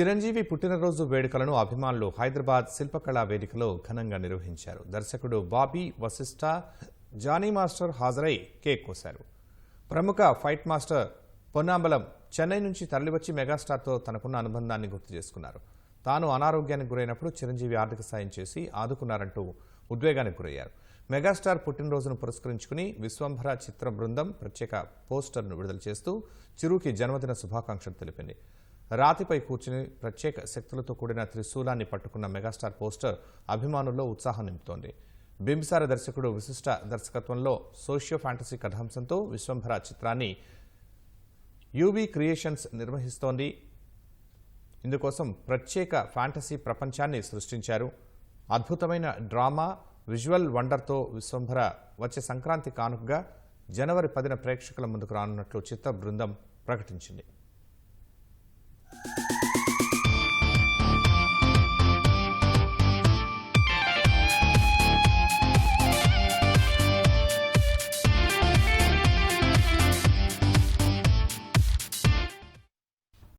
చిరంజీవి పుట్టినరోజు వేడుకలను అభిమానులు హైదరాబాద్ శిల్పకళా వేదికలో ఘనంగా నిర్వహించారు. దర్శకుడు బాబీ వశిష్ఠ జానీ మాస్టర్ హాజరై కేక్ కోశారు. ప్రముఖ ఫైట్ మాస్టర్ పొన్నాంబలం చెన్నై నుంచి తరలివచ్చి మెగాస్టార్తో తనకున్న అనుబంధాన్ని గుర్తు చేసుకున్నారు. తాను అనారోగ్యానికి గురైనప్పుడు చిరంజీవి ఆర్థిక సాయం చేసి ఆదుకున్నారంటూ ఉద్వేగానికి గురయ్యారు. మెగాస్టార్ పుట్టినరోజును పురస్కరించుకుని విశ్వంభర చిత్ర బృందం ప్రత్యేక పోస్టర్ను విడుదల చేస్తూ చిరుకి జన్మదిన శుభాకాంక్షలు తెలిపింది. రాతిపై కూర్చుని ప్రత్యేక శక్తులతో కూడిన త్రిశూలాన్ని పట్టుకున్న మెగాస్టార్ పోస్టర్ అభిమానుల్లో ఉత్సాహం నింపుతోంది. బింబిసార దర్శకుడు విశిష్ట దర్శకత్వంలో సోషియో ఫ్యాంటసీ కథాంశంతో విశ్వంభర చిత్రాన్ని యూబీ క్రియేషన్స్ నిర్వహిస్తోంది. ఇందుకోసం ప్రత్యేక ఫ్యాంటసీ ప్రపంచాన్ని సృష్టించారు. అద్భుతమైన డ్రామా విజువల్ వండర్తో విశ్వంభర వచ్చే సంక్రాంతి కానుకగా జనవరి పదిన ప్రేక్షకుల ముందుకు రానున్నట్లు చిత్ర బృందం ప్రకటించింది.